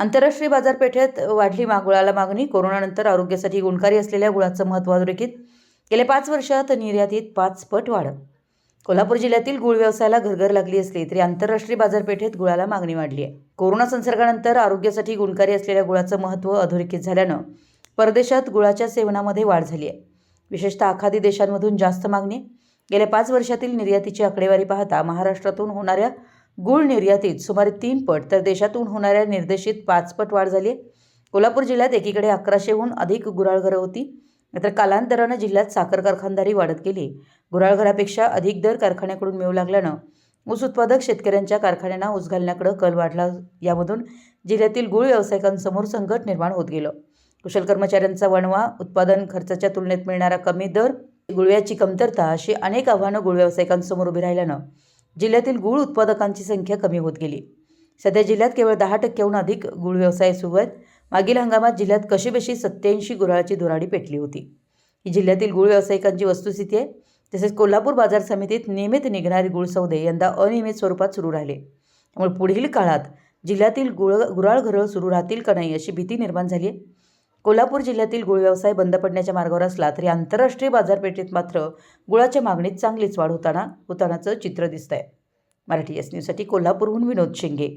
आंतरराष्ट्रीय बाजारपेठेत वाढली मा गुळाला मागणी. कोरोनानंतर आरोग्यासाठी गुणकारी असलेल्या गुळाचं महत्त्व अधोरेखित. गेल्या पाच वर्षात निर्यातीत पाच पट वाढ. कोल्हापूर जिल्ह्यातील गुळ व्यवसायाला घरघर लागली असली तरी आंतरराष्ट्रीय बाजारपेठेत गुळाला मागणी वाढली आहे. कोरोना संसर्गानंतर आरोग्यासाठी गुणकारी असलेल्या गुळाचं महत्त्व अधोरेखित झाल्यानं परदेशात गुळाच्या सेवनामध्ये वाढ झाली आहे. विशेषतः आखादी देशांमधून जास्त मागणी. गेल्या पाच वर्षातील निर्यातीची आकडेवारी पाहता महाराष्ट्रातून होणाऱ्या गुळ निर्यातीत सुमारे तीन पट तर देशातून होणाऱ्या निर्देशित पाचपट वाढ झाली आहे. कोल्हापूर जिल्ह्यात एकीकडे अकराशेहून अधिक गुराळघरं होती तर कालांतरानं जिल्ह्यात साखर कारखानदारी वाढत गेली. गुराळघरापेक्षा अधिक दर कारखान्याकडून मिळू लागल्यानं ऊस उत्पादक शेतकऱ्यांच्या कारखान्यांना ऊस घालण्याकडे कल वाढला. यामधून जिल्ह्यातील गुळ व्यावसायिकांसमोर संकट निर्माण होत गेलं. कुशल कर्मचाऱ्यांचा वणवा उत्पादन खर्चाच्या तुलनेत मिळणारा कमी दर गुळव्याची कमतरता अशी अनेक आव्हानं गुळ व्यावसायिकांसमोर उभी राहिल्यानं जिल्ह्यातील गूळ उत्पादकांची संख्या कमी होत गेली. सध्या जिल्ह्यात केवळ दहा टक्क्याहून अधिक गूळ व्यवसाय सुरू आहेत. मागील हंगामात जिल्ह्यात कशीबशी सत्याऐंशी गुराळाची धुराडी पेटली होती. ही जिल्ह्यातील गूळ व्यावसायिकांची वस्तुस्थिती आहे. तसेच कोल्हापूर बाजार समितीत नियमित निघणारे गूळ सौदे यंदा अनियमित स्वरूपात सुरू राहिले. त्यामुळे पुढील काळात जिल्ह्यातील गुळ गुराळ घरं सुरू राहतील का नाही अशी भीती निर्माण झाली आहे. कोल्हापूर जिल्ह्यातील गुळ व्यवसाय बंद पडण्याच्या मार्गावर असला तरी आंतरराष्ट्रीय बाजारपेठेत मात्र गुळाच्या मागणीत चांगलीच वाढ होताना होतानाचं चित्र दिसत आहे मराठी एस न्यूजसाठी कोल्हापूरहून विनोद शिंगे.